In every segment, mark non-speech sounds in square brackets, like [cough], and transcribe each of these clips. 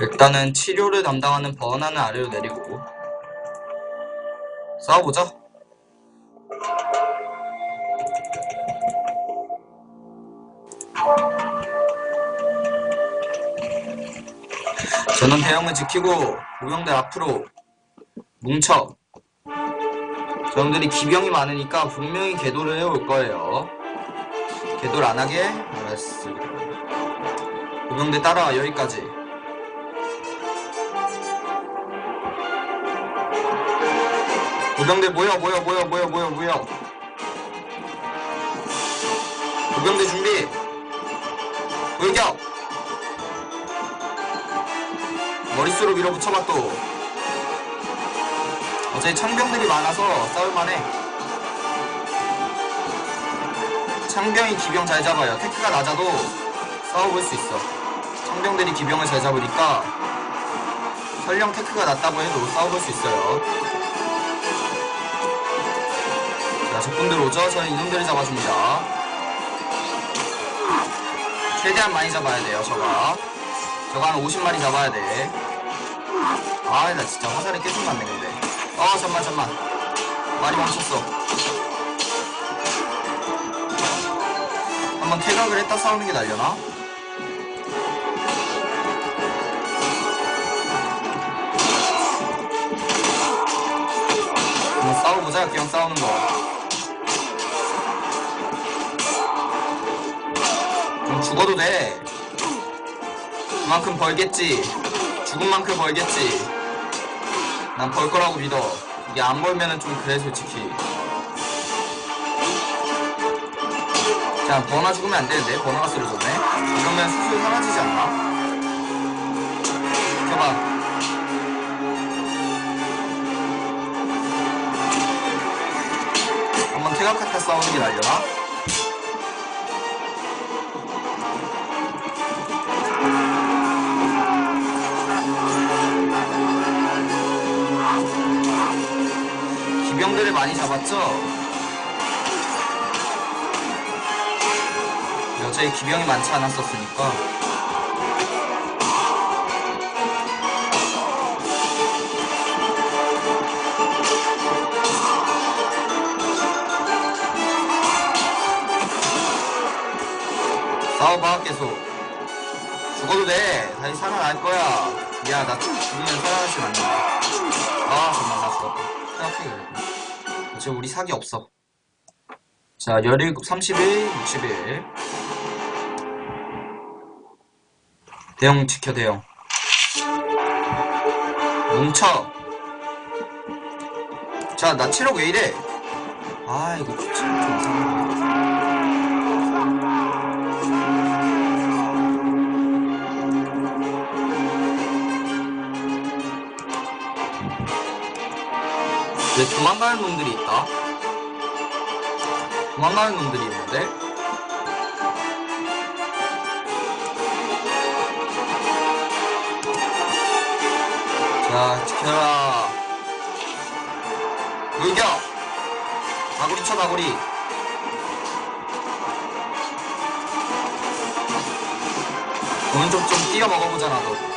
일단은 치료를 담당하는 버나는 아래로 내리고 싸워보자. 저는 대형을 지키고 무용들 앞으로 뭉쳐. 저놈들이 기병이 많으니까 분명히 궤도를 해올 거예요. 궤도를 안 하게. 알았어 무 용들 따라와 여기까지. 무병대 모여 모여 모여 모여 모여 모여. 무병대 준비. 돌격. 머릿수로 밀어붙여봐 또. 어차피 창병들이 많아서 싸울만해. 창병이 기병 잘 잡아요. 테크가 낮아도 싸워볼 수 있어 창병들이 기병을 잘 잡으니까 설령 테크가 낮다고 해도 싸워볼 수 있어요 자 적군들 오죠? 저는 이놈들을 잡아줍니다 최대한 많이 잡아야 돼요 저가 저거 한 50마리 잡아야 돼. 아, 나 진짜 화살이 깨끗 맞네, 근데. 아, 잠만, 잠만. 말이 멈췄어. 한번 퇴각을 했다 싸우는 게 날려나? 그냥 싸우는 거. 그럼 죽어도 돼. 그만큼 벌겠지. 죽은 만큼 벌겠지. 난 벌 거라고 믿어. 이게 안 벌면은 좀 그래, 솔직히. 자, 버나 죽으면 안 되는데? 버나가 쓰러졌네? 이러면 수술 사라지지 않나? 한 번 퇴각하타 싸우는 게 날려나? 기병들을 많이 잡았죠? 여자의 기병이 많지 않았었으니까 싸워봐 계속 죽어도 돼. 다시 살아날 거야. 야 나 죽으면 살아나지 않는데. 아 정말 나 죽었다. 생각해 지금 우리 사기 없어. 자 17, 31, 61 대형 지켜 대형. 뭉쳐. 자나 체력 왜 이래? 아 이거 체력 좀 이상하네 왜 도망가는 놈들이 있다? 도망가는 놈들이 있는데? 자, 지켜라. 물격! 다구리 쳐, 다구리. 오른쪽 좀 뛰어 먹어보자, 나도.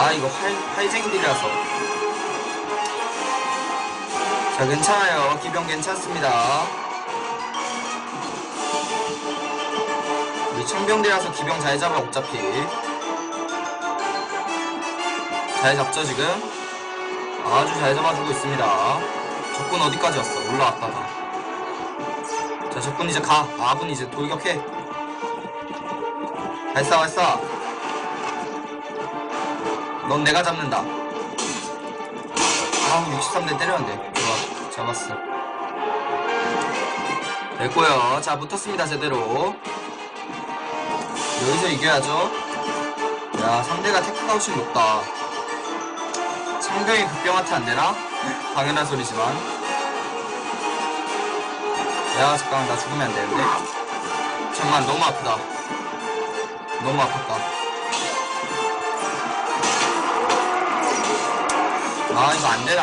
아 이거 활, 활쟁이들이라서. 자 괜찮아요. 기병 괜찮습니다. 우리 청병들이라서 기병 잘 잡아 어차피. 잘 잡죠 지금? 아주 잘 잡아주고 있습니다. 적군 어디까지 왔어? 올라왔다 다자 적군 이제 가. 아군 이제 돌격해. 발사 발사 넌 내가 잡는다. 아우 63대 때렸는데 좋아 잡았어. 됐고요. 자 붙었습니다 제대로. 여기서 이겨야죠. 야 상대가 테크가 훨씬 높다. 상병이 극병한테 안 되나? 당연한 소리지만. 야 잠깐만 나 죽으면 안 되는데. 잠만 너무 아프다. 너무 아팠다. 아 이거 안되나?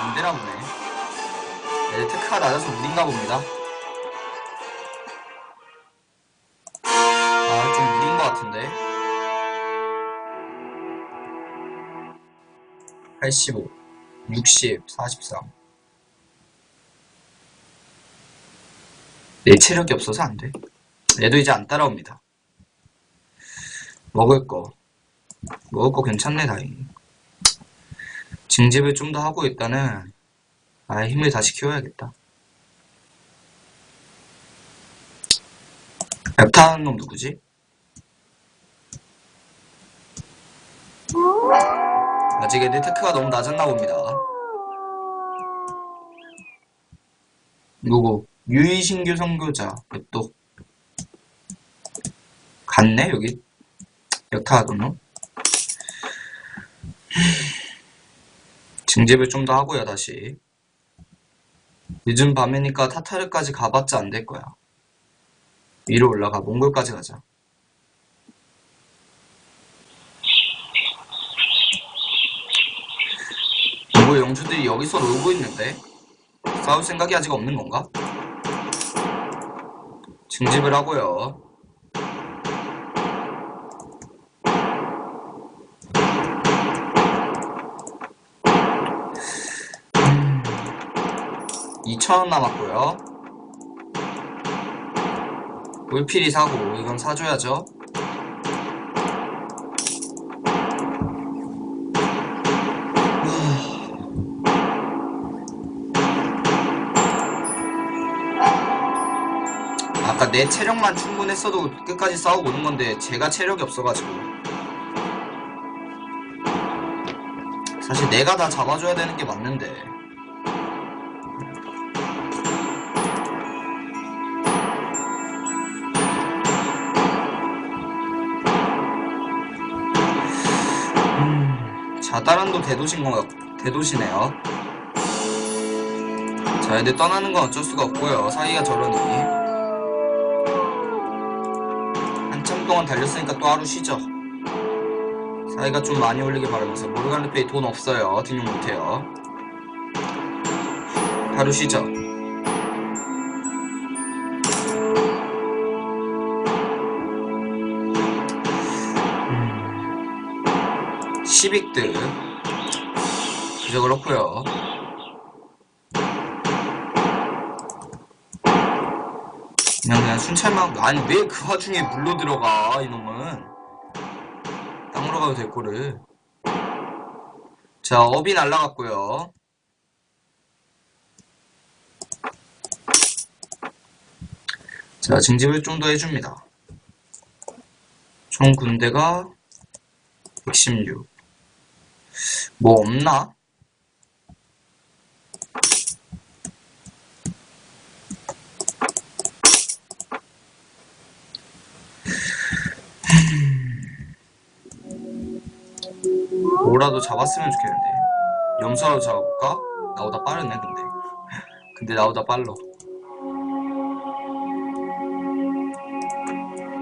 안되나 보네. 네, 얘 특허가 낮아서 무딘가 봅니다. 아좀 무딘 것 같은데. 85 60 43 내 체력이 없어서 안돼. 얘도 이제 안 따라옵니다. 먹을 거. 먹을 거 괜찮네 다행히. 징집을 좀 더 하고 일단은, 아예 힘을 다시 키워야겠다. 랩타는 놈 누구지? 아직 애들 테크가 너무 낮았나 봅니다. 누구? 유이신규 선교자. 왜 또? 갔네, 여기? 여타하던 놈? 징집을 좀 더 하고요, 다시. 늦은 밤이니까 타타르까지 가봤자 안 될 거야. 위로 올라가, 몽골까지 가자. 몽골 영주들이 여기서 놀고 있는데? 싸울 생각이 아직 없는 건가? 징집을 하고요. 2,000원 남았고요. 물필이 사고 이건 사줘야죠. 아까 내 체력만 충분했어도 끝까지 싸우고 오는 건데 제가 체력이 없어가지고 사실 내가 다 잡아줘야 되는 게 맞는데 대도시인 거 대도시네요 자 애들 떠나는 건 어쩔 수가 없고요 사이가 저러니 한참 동안 달렸으니까 또 하루 쉬죠. 사이가 좀 많이 올리길 바라면서 모르간르페이 돈 없어요. 등록 못해요. 하루 쉬죠. 음, 10익드 그저 그렇고요. 그냥 그냥 순찰만 아니 왜 그 와중에 물로 들어가 이놈은? 땅으로 가도 될 거를 자 업이 날라갔고요. 자 징집을 좀 더 해줍니다. 총 군대가 116뭐 없나? 뭐라도 잡았으면 좋겠는데. 염소라도 잡아볼까? 나보다 빠르네 근데. [laughs] 근데 나보다 빨라.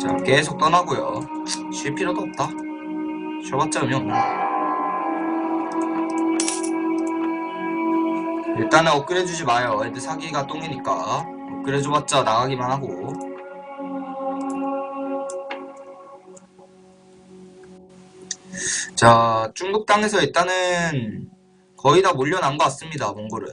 자 계속 떠나고요. 쉴 필요도 없다. 쉬어봤자 의미 없네. 일단은 업그레이드 주지 마요. 애들 사기가 똥이니까. 업그레이드 줘봤자 나가기만 하고. 자, 중국 땅에서 일단은 거의 다 몰려난 것 같습니다, 몽골은.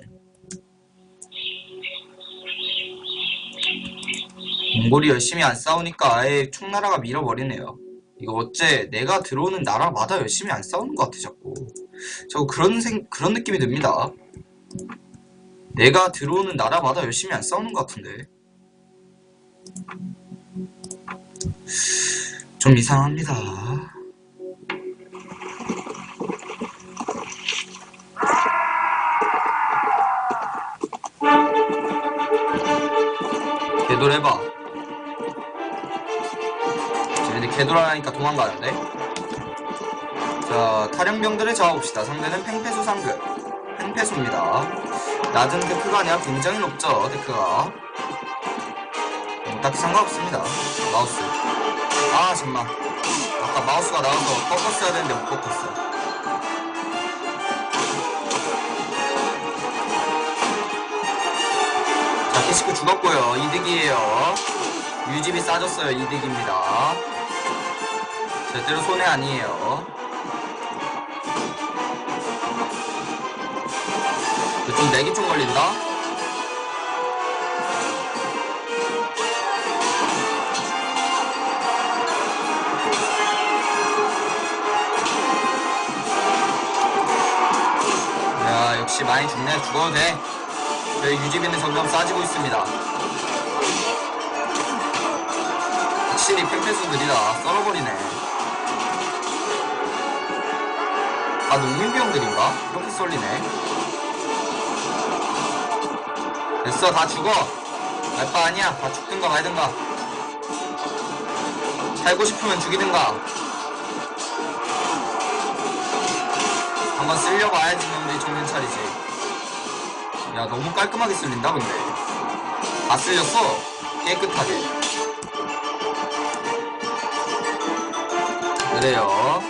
몽골이 열심히 안 싸우니까 아예 총나라가 밀어버리네요. 이거 어째 내가 들어오는 나라마다 열심히 안 싸우는 것 같아, 자꾸. 자꾸 그런 생, 그런 느낌이 듭니다. 내가 들어오는 나라마다 열심히 안 싸우는 것 같은데. 좀 이상합니다. 개돌해봐. 쟤네들 개돌하니까 도망가는데? 자, 탈영병들을 잡아봅시다. 상대는 팽패수 상급. 팽패수입니다. 낮은 데크가 아니라 굉장히 높죠, 데크가. 뭐, 딱히 상관없습니다. 마우스. 아, 잠만. 아까 마우스가 나와서 꺾었어야 되는데 못 꺾었어. 자, 캐시크 죽었고요. 이득이에요. 유집이 싸졌어요. 이득입니다. 절대로 손해 아니에요. 이건 렉이 좀 걸린다? 야, 역시 많이 죽네. 죽어도 돼. 저희 유지비는 점점 싸지고 있습니다. 확실히 팽패수 느리다. 썰어버리네. 아, 농민병들인가? 이렇게 썰리네. 됐어, 다 죽어. 알바 아니야. 다 죽든가 말든가. 살고 싶으면 죽이든가. 한번 쓸려고 해야지 놈들이 정신 차리지. 야, 너무 깔끔하게 쓸린다, 근데. 다 쓸렸어. 깨끗하게. 그래요.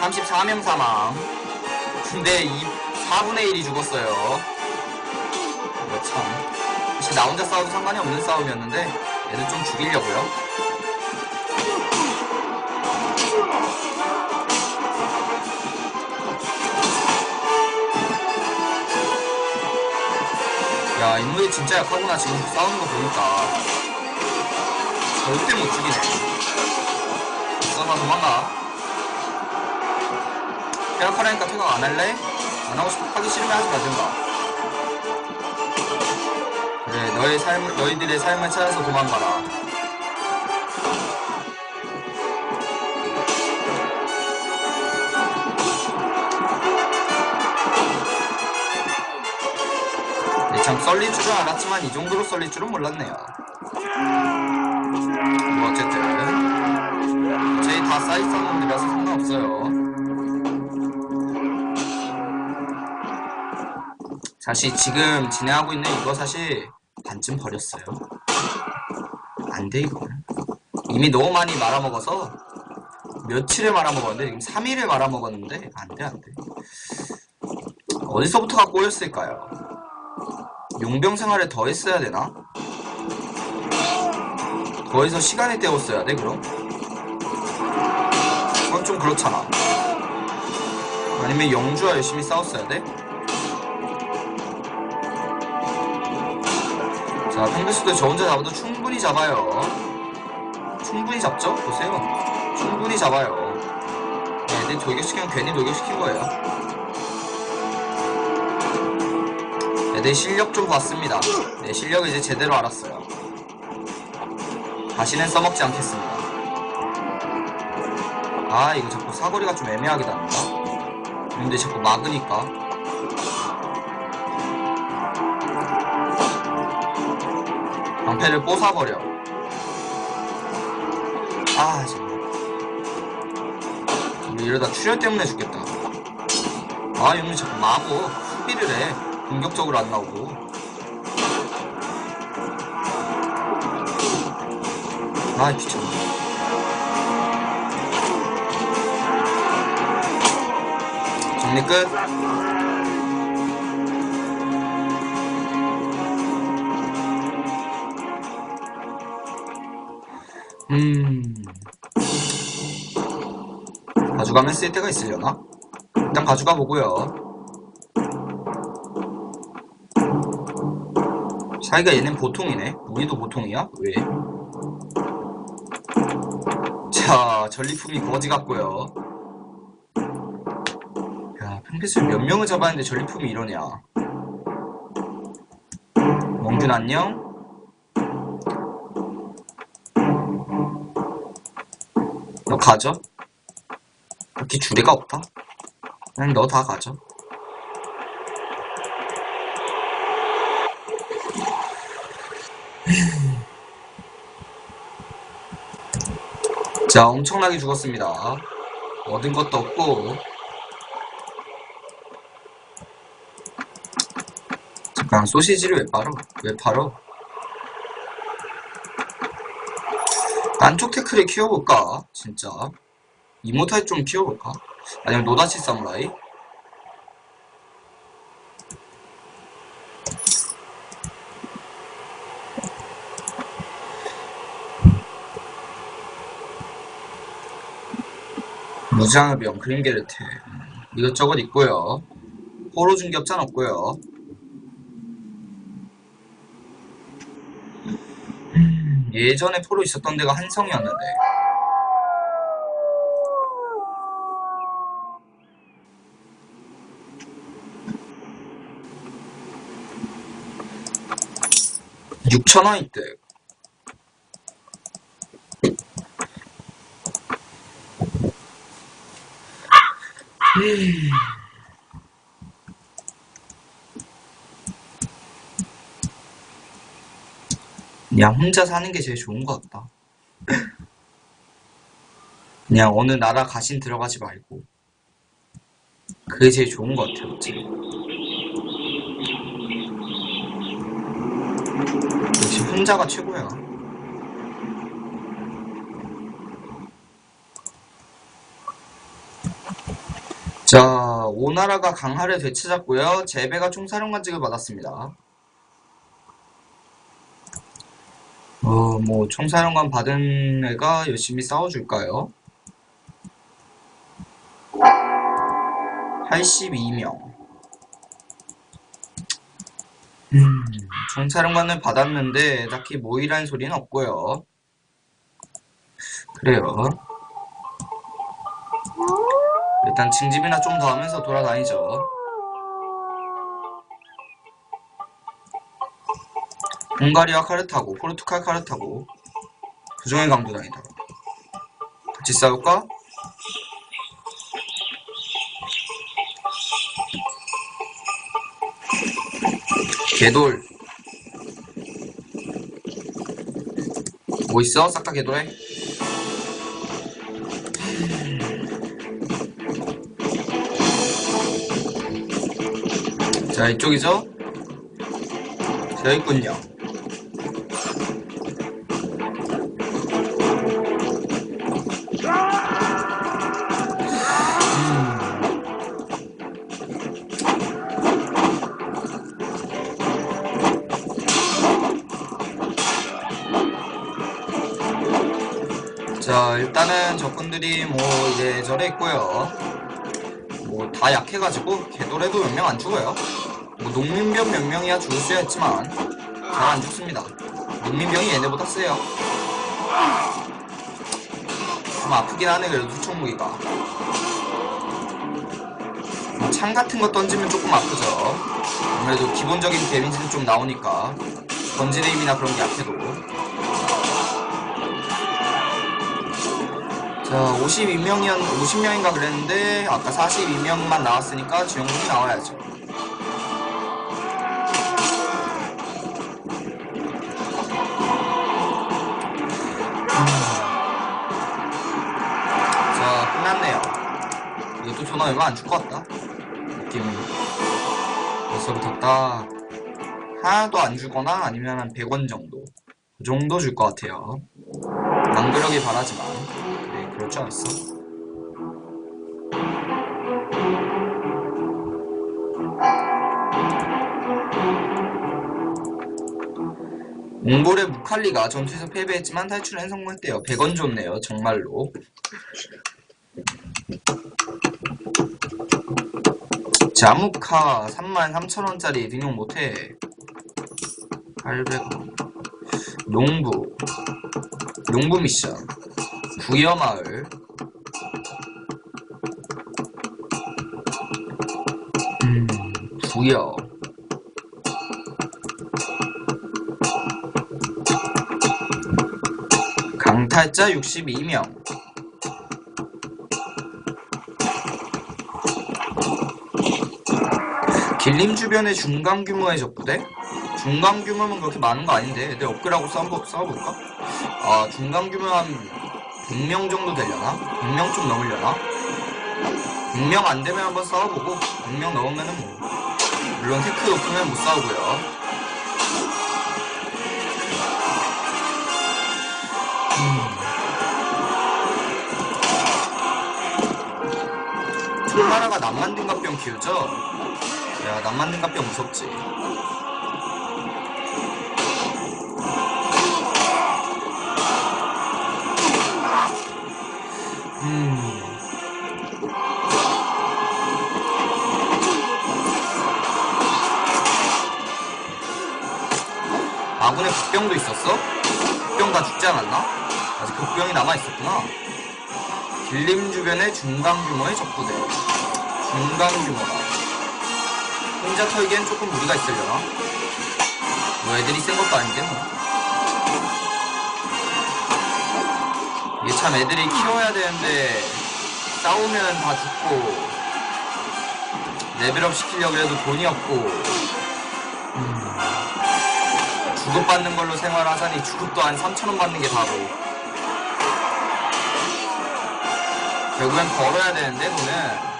34명 사망. 근데 이 4분의 1이 죽었어요. 이거 참. 사실 나 혼자 싸워도 상관이 없는 싸움이었는데, 얘들 좀 죽이려고요. 야, 인물이 진짜 약하구나, 지금 싸우는 거 보니까. 절대 못 죽이네. 써서 도망가. 페라카라니까 퇴각 안 할래? 안 하고 싶, 하기 싫으면 하지 말든가. 그래, 너의 삶을, 너희들의 삶을 찾아서 도망가라. 참 썰릴 줄은 알았지만 이 정도로 썰릴 줄은 몰랐네요. 뭐 어쨌든 저희 다 사이즈 놈들이라서 상관없어요. 사실 지금 진행하고 있는 이거 사실 반쯤 버렸어요. 안돼 이거. 이미 너무 많이 말아먹어서 며칠을 말아먹었는데 지금 3일을 말아먹었는데 안돼 안 돼. 어디서부터가 꼬였을까요? 용병 생활을 더 했어야 되나? 더 해서 시간을 때웠어야 돼 그럼? 그건 좀 그렇잖아. 아니면 영주와 열심히 싸웠어야 돼? 자, 평균수도 저 혼자 잡아도 충분히 잡아요. 충분히 잡죠? 보세요. 충분히 잡아요. 네, 애들 돌격시키면 괜히 돌격시킨 거예요. 애들 실력 좀 봤습니다. 네, 실력을 이제 제대로 알았어요. 다시는 써먹지 않겠습니다. 아, 이거 자꾸 사거리가 좀 애매하게 닿는다. 근데 자꾸 막으니까. 방패를 뽀사버려. 아, 정말. 이러다 출혈 때문에 죽겠다. 아, 이놈이 자꾸 마고 수비를 해. 공격적으로 안 나오고. 아, 귀찮아. 정리 끝. 음. 가져가면 쓸 때가 있으려나? 일단 가져가 보고요. 사이가 얘는 보통이네. 우리도 보통이야? 왜? 자, 전리품이 거지 같고요. 야, 평소에 몇 명을 잡았는데 전리품이 이러냐. 멍준 안녕? 너 가져? 그렇게 주례가 없다? 그냥 너 다 가져. 자, 엄청나게 죽었습니다. 얻은 것도 없고. 잠깐, 소시지를 왜 팔어? 왜 팔어? 안쪽 태클을 키워볼까? 진짜. 이모탈 좀 키워볼까? 아니면 노다치 사무라이? 무장병, 그린게르트 이것저것 있고요. 호로 중격자는 없고요. 예전에 포로 있었던 데가 한성이었는데. 6천원 이득 그냥 혼자 사는 게 제일 좋은 것 같다. 그냥 어느 나라 가신 들어가지 말고. 그게 제일 좋은 것 같아요, 지금. 역시 혼자가 최고야. 자, 오나라가 강하를 되찾았고요. 제베가 총사령관직을 받았습니다. 어, 뭐, 총사령관 받은 애가 열심히 싸워줄까요? 82명. 음, 총사령관을 받았는데, 딱히 모이라는 소리는 없고요. 그래요. 일단 징집이나 좀 더 하면서 돌아다니죠. 헝가리와 카르타고, 포르투갈 카르타고, 부정의 강도당이다. 같이 싸울까? 개돌. 뭐 있어? 싹 다 개돌해? 자, 이쪽이죠? 자, 있군요. 자, 일단은 적군들이 뭐 이래저래 있고요. 뭐 다 약해가지고 개돌해도 몇 명 안 죽어요. 뭐 농민병 몇 명이야 죽을 수야 있지만 잘 안 죽습니다. 농민병이 얘네보다 세요. 좀 아프긴 하네 그래도 투척무기가. 뭐창 같은 거 던지면 조금 아프죠. 아무래도 기본적인 데미지는 좀 나오니까 던지는 힘이나 그런 게 약해도. 자, 52명이었, 50명인가 그랬는데, 아까 42명만 나왔으니까 지원군이 나와야죠. 얼마 안 줄 것 같다. 느낌이. 벌써부터 딱, 하나도 안 주거나 아니면 한 100원 정도. 그 정도 줄 것 같아요. 안 그러길 바라지만. 네, 그럴 줄 알았어. 몽골의 무칼리가 전투에서 패배했지만 탈출엔 성공했대요. 100원 줬네요. 정말로. 자무카 33,000원짜리 등용 못해. 800원. 농부. 농부 미션. 부여마을. 음, 부여. 강탈자 62명. 길림 주변에 중간 규모의 적부대? 중간 규모면 그렇게 많은 거 아닌데 애들 업그라고 싸워, 싸워볼까? 아 중간 규모 한 100명 정도 되려나? 100명 좀 넘으려나? 100명 안 되면 한번 싸워보고 100명 넘으면은 뭐 물론 테크 높으면 못 싸우고요 청나라가 남만등갑병 키우죠? 야 남만등갑병 무섭지 음. 아군에 북병도 있었어? 북병 다다 죽지 않았나? 아직 극병이 남아있었구나. 길림 주변의 중간 규모의 적부대. 중간 규모다. 혼자 털기엔 조금 무리가 있으려나? 뭐 애들이 센 것도 아닌데 뭐. 이게 참 애들이 키워야 되는데 싸우면 다 죽고 레벨업 시키려고 해도 돈이 없고 음, 주급받는 걸로 생활하자니 주급도 한 3천원 받는 게 다고 결국엔 벌어야 되는데 돈은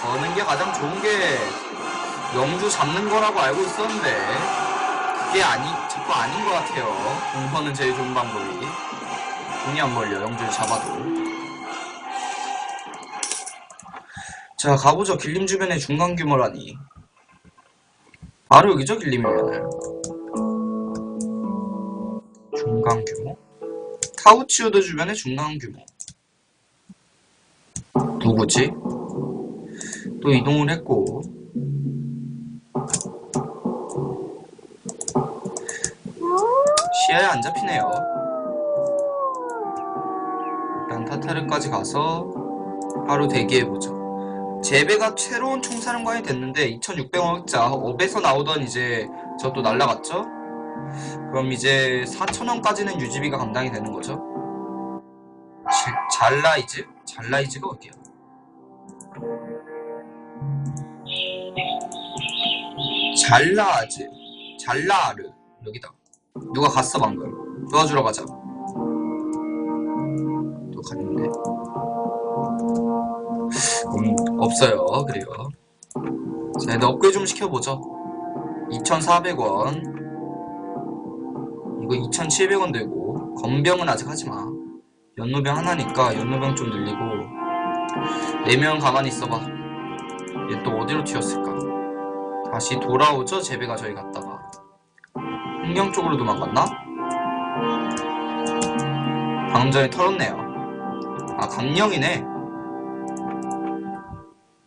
버는 게 가장 좋은 게 영주 잡는 거라고 알고 있었는데 그게 아니 자꾸 아닌 것 같아요. 돈 버는 제일 좋은 방법이. 돈이 안 벌려 영주를 잡아도. 자 가보죠. 길림 주변의 중간 규모라니. 바로 여기죠 길림이면은. 중간 규모? 타우치우드 주변의 중간 규모. 누구지? 또 이동을 했고 시야에 안 잡히네요 일단 타타르까지 가서 바로 대기해보죠 제베가 새로운 총사령관이 됐는데 2600원자 업에서 나오던 이제 저도 날라갔죠? 그럼 이제 4천원까지는 유지비가 감당이 되는 거죠 지- 잘라이즈? 잘라이즈가 어디야? 잘라즈 잘라르 여기다 누가 갔어 방금? 도와주러 가자. 또 갔는데? 음, 없어요. 그래요. 자 일단 업그레이드 좀 시켜보죠. 2,400원. 이거 2,700원 되고 건병은 아직 하지마. 연노병 하나니까 연노병 좀 늘리고 4명 가만히 있어봐. 얘 또 어디로 튀었을까? 다시 돌아오죠? 제배가 저희 갔다가 흥경 쪽으로 도망갔나? 방금 전에 털었네요. 아 강령이네.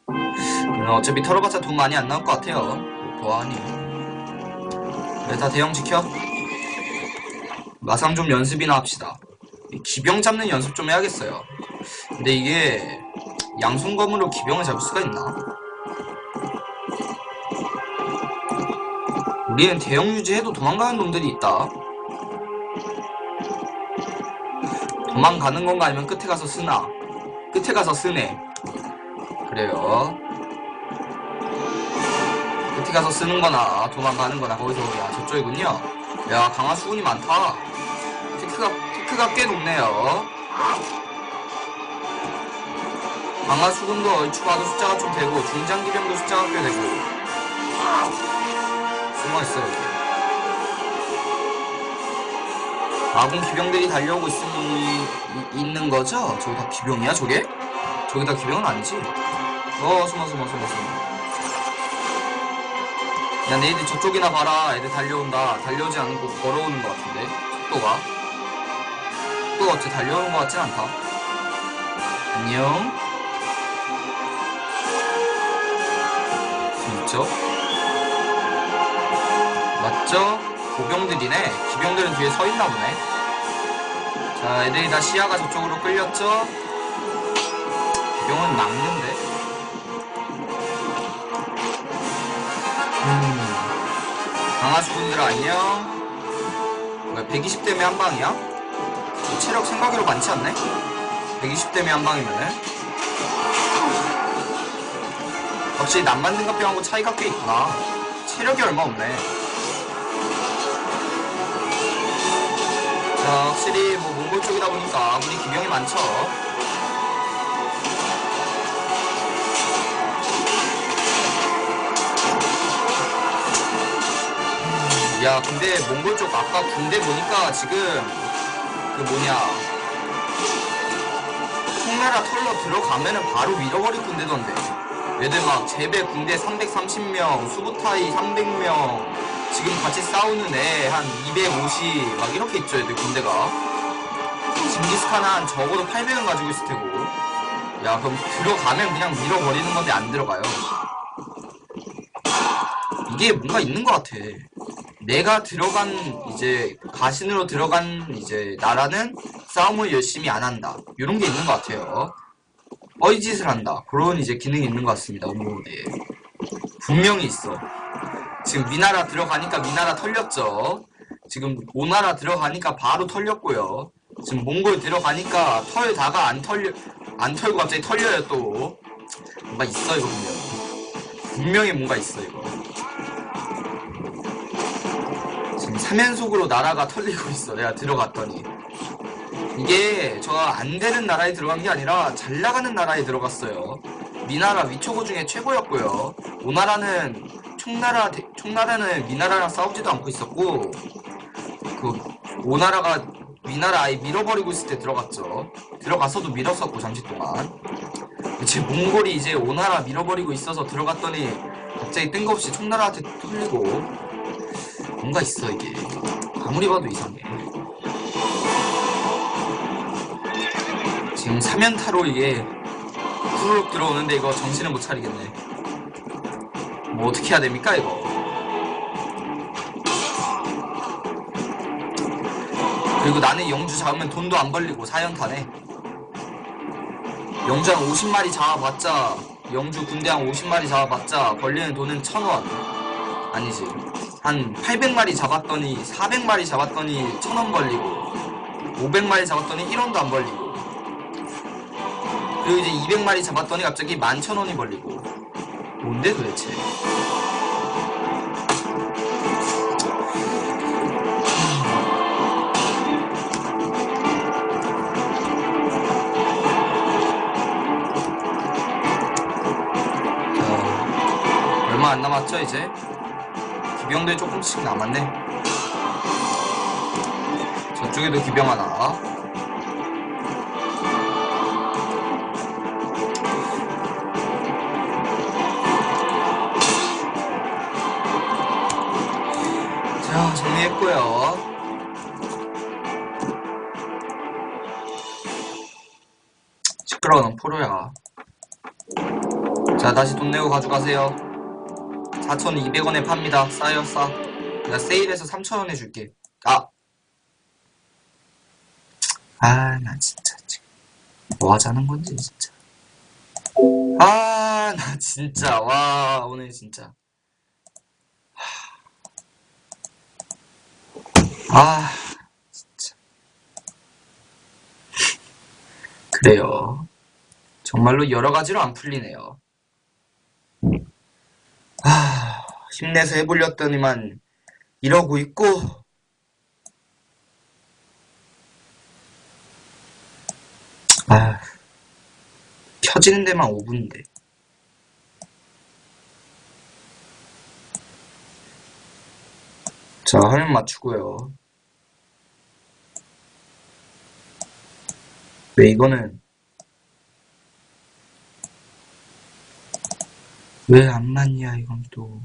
음, 어차피 털어봤자 돈 많이 안 나올 것 같아요. 보아하니. 그래 다 대형 지켜. 마상 좀 연습이나 합시다. 이 기병 잡는 연습 좀 해야겠어요. 근데 이게 양손검으로 기병을 잡을 수가 있나? 우리는 대형 유지해도 도망가는 놈들이 있다. 도망가는 건가 아니면 끝에 가서 쓰나? 끝에 가서 쓰네. 그래요. 끝에 가서 쓰는 거나 도망가는 거나 거기서 야 저쪽이군요. 야 강화 수군이 많다. 테크가 테크가 꽤 높네요. 강화 수군도 얼추 봐도 숫자가 좀 되고 중장 기병도 숫자가 꽤 되고 여기 아군 기병들이 달려오고 있으니 이- 있는 거죠? 저기 다 기병이야 저게? 저기 다 기병은 아니지? 어 숨어 숨어 숨어 숨어 야 너희들 저쪽이나 봐라 애들 달려온다 달려오지 않고 걸어오는 것 같은데 속도가 속도가 어째 달려오는 것 같진 않다 안녕 있죠? 맞죠? 보병들이네. 기병들은 뒤에 서 있나 보네. 자, 애들이 다 시야가 저쪽으로 끌렸죠? 기병은 막는데. 음. 강아수분들 안녕. 뭐야, 120대면 한 방이야? 뭐 체력 생각으로 많지 않네? 120대면 한 방이면은. 확실히 남만등과 병하고 차이가 꽤 있구나. 체력이 얼마 없네. 자, 확실히 뭐 몽골 쪽이다 보니까 우리 기병이 많죠. 음, 야, 근데 몽골 쪽 아까 군대 보니까 지금 그 뭐냐 총나라 털러 들어가면은 바로 밀어버릴 군대던데. 얘들 막 제배 군대 330명, 수부타이 300명, 지금 같이 싸우는 애 한 250, 막 이렇게 있죠, 애들 군대가. 징기스칸 한 적어도 800은 가지고 있을 테고. 야, 그럼 들어가면 그냥 밀어버리는 건데 안 들어가요. 이게 뭔가 있는 것 같아. 내가 들어간 이제 가신으로 들어간 이제 나라는 싸움을 열심히 안 한다. 이런 게 있는 것 같아요. 어이짓을 한다. 그런 이제 기능이 있는 것 같습니다. 오모드에 분명히 있어. 지금 미나라 들어가니까 미나라 털렸죠. 지금 오나라 들어가니까 바로 털렸고요. 지금 몽골 들어가니까 털다가 안 털려 안 털고 갑자기 털려요 또. 뭔가 있어 이거 분명. 분명히 뭔가 있어 이거. 지금 3연속으로 나라가 털리고 있어. 내가 들어갔더니. 이게 저 안 되는 나라에 들어간 게 아니라 잘 나가는 나라에 들어갔어요. 미나라 위초고 중에 최고였고요. 오나라는 총나라 대- 총나라는 미나라랑 싸우지도 않고 있었고 그 오나라가 미나라 아예 밀어버리고 있을 때 들어갔죠. 들어가서도 밀었었고 잠시 동안. 제 몽골이 이제 오나라 밀어버리고 있어서 들어갔더니 갑자기 뜬금없이 총나라한테 털리고 뭔가 있어 이게 아무리 봐도 이상해. 지금 사면타로 이게 후루룩 들어오는데 이거 정신을 못 차리겠네. 뭐 어떻게 해야 됩니까 이거? 그리고 나는 영주 잡으면 돈도 안 벌리고 사연타네. 영주 한 50마리 잡아봤자 영주 군대 한 50마리 잡아봤자 벌리는 돈은 1000원 아니지 한 800마리 잡았더니 400마리 잡았더니 1000원 벌리고 500마리 잡았더니 1원도 안 벌리고 그리고 이제 200마리 잡았더니 갑자기 11,000원이 벌리고 뭔데 도대체? 자, 얼마 안 남았죠 이제? 기병들 조금씩 남았네. 저쪽에도 기병 하나 시끄러워 넌 포로야. 자 다시 돈 내고 가져가세요. 4,200원에 팝니다. 싸요 싸. 내가 세일해서 3,000원에 줄게. 아! 아, 나 진짜 지금 뭐 하자는 건지 진짜. 아, 나 진짜. 와 오늘 진짜. 아, 진짜. 그래요. 정말로 여러 가지로 안 풀리네요. 아, 힘내서 해보렸더니만 이러고 있고. 아, 켜지는 데만 5분인데. 자, 화면 맞추고요. 왜 이거는. 왜 안 맞냐 이건 또